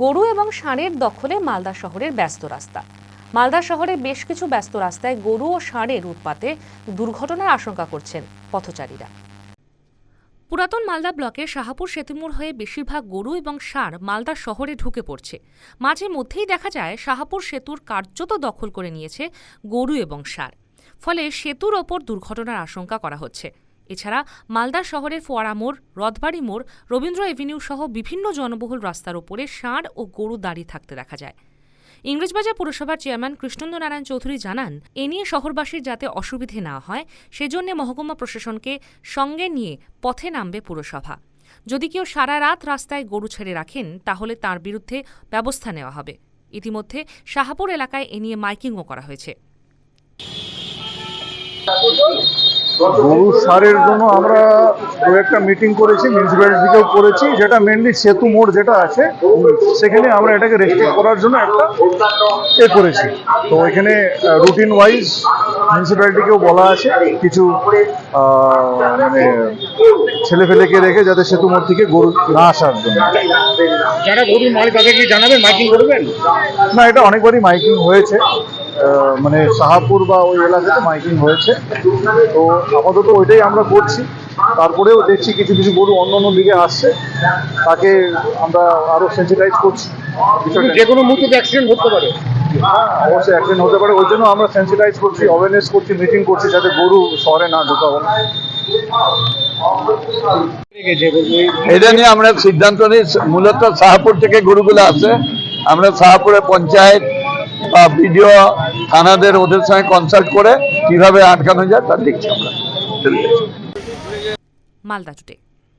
গরু এবং ষাঁড়ের দখলে মালদা শহরের ব্যস্ত রাস্তা। মালদা শহরে বেশ কিছু ব্যস্ত রাস্তায় গরু ও ষাঁড়ের উৎপাতে দুর্ঘটনার আশঙ্কা করছেন পথচারীরা। পুরাতন মালদা ব্লকের শাহাপুর সেতুমোড় হয়ে বেশিরভাগ গরু এবং ষাঁড় মালদা শহরে ঢুকে পড়ছে। মাঝে মধ্যেই দেখা যায় শাহাপুর সেতুর কার্যত দখল করে নিয়েছে গরু এবং ষাঁড়। ফলে সেতুর ওপর দুর্ঘটনার আশঙ্কা করা হচ্ছে। এছাড়া মালদা শহরের ফোয়ারা মোড়, রথবাড়ি মোড়, রবীন্দ্র এভিনিউ সহ বিভিন্ন জনবহুল রাস্তার ওপরে ষাঁড় ও গরু দাঁড়িয়ে থাকতে দেখা যায়। ইংরেজবাজার পুরসভার চেয়ারম্যান কৃষ্ণেন্দ্র নারায়ণ চৌধুরী জানান, এ নিয়ে শহরবাসীর যাতে অসুবিধে না হয়, সেজন্য মহকুমা প্রশাসনকে সঙ্গে নিয়ে পথে নামবে পুরসভা। যদি কেউ সারা রাত রাস্তায় গরু ছেড়ে রাখেন, তাহলে তার বিরুদ্ধে ব্যবস্থা নেওয়া হবে। ইতিমধ্যে শাহাপুর এলাকায় এ নিয়ে মাইকিংও করা হয়েছে। গরু সারের জন্য আমরা দু একটা মিটিং করেছি মিউনিসিপ্যালিটিকেও করেছি যেটা মেনলি সেতু মোড় যেটা আছে সেখানে আমরা এটাকে রেস্ট্রিক্ট করার জন্য একটা এ করেছি। তো এখানে রুটিন ওয়াইজ মিউনিসিপ্যালিটিকেও বলা আছে কিছু মানে ছেলে ফেলেকে রেখে যাতে সেতু মোড় থেকে গরু না আসার জন্য। যারা গরুর মালিক তাদেরকে জানাবেন? মাইকিং করবেন? না এটা অনেকবারই মাইকিং হয়েছে। মানে শাহাপুর বা ওই এলাকাতে মাইকিং হয়েছে। তো আপাতত ওইটাই আমরা করছি। তারপরেও দেখছি কিছু কিছু গরু অন্য অন্য দিকে আসছে। তাকে আমরা আরও সেন্সিটাইজ করছি। যে কোনো মুহূর্তে অ্যাক্সিডেন্ট হতে পারে। হ্যাঁ, অবশ্যই অ্যাক্সিডেন্ট হতে পারে। ওই জন্য আমরা সেন্সিটাইজ করছি অ্যাওয়ারনেস করছি মিটিং করছি যাতে গরু শহরে না ঢোকা বলে এটা নিয়ে আমরা সিদ্ধান্ত নিই মূলত শাহপুর থেকে গরুগুলো আসে। আমরা শাহপুরে পঞ্চায়েত বিডিও থানাদের ওদের সঙ্গে কনসাল্ট করে কীভাবে আটকানো যায় তার দেখছি আমরা। মালদা টুডে